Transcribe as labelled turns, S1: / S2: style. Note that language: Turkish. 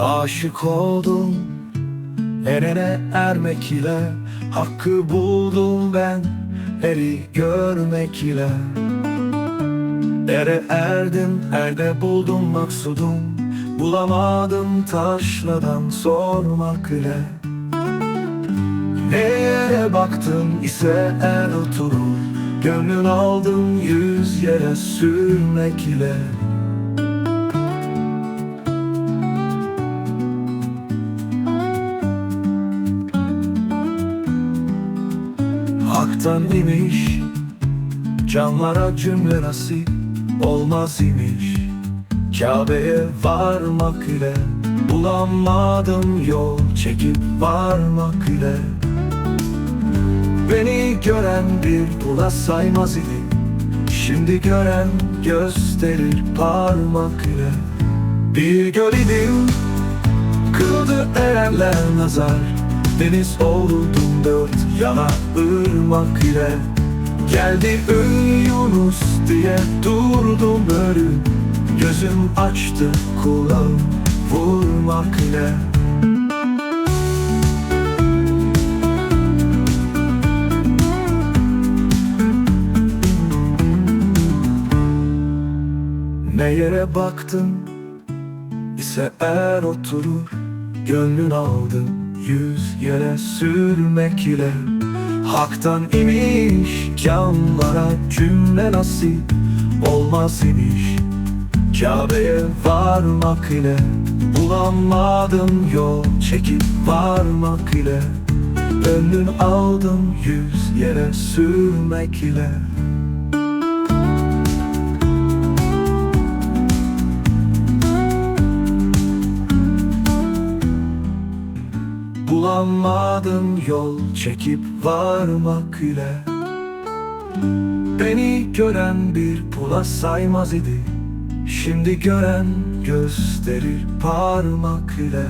S1: Aşık oldum Erene ermek ile. Hakkı buldum ben Eri görmek ile. Ere erdim erde buldum maksudum. Bulamadım taşradan sormak ile. Neye baktın ise er oturur. Gönlün aldım yüz yere sürmek ile Hak'tan imiş Canlara cümle nasip olmaz imiş. Kabe'ye varmak ile Bulamadım yol çekip varmak ile. Beni gören bir bula saymaz idi Şimdi gören gösterir parmak ile. Bir göl idim Kıldı erenler nazar Deniz oldum dört yana ırmak ile Geldi ün Yunus diye durdum ölü Gözüm açtı kulağım vurmak ile. Ne yere baktın ise eğer oturur Gönlün aldın yüz yere sürmek ile Hak'tan imiş camlara cümle nasip olmaz imiş. Kabe'ye varmak ile Bulamadım yol çekip varmak ile. Gönlün aldım yüz yere sürmek ile Bulamadım yol çekip varmak ile. Beni gören bir pula saymaz idi Şimdi gören gösterir parmak ile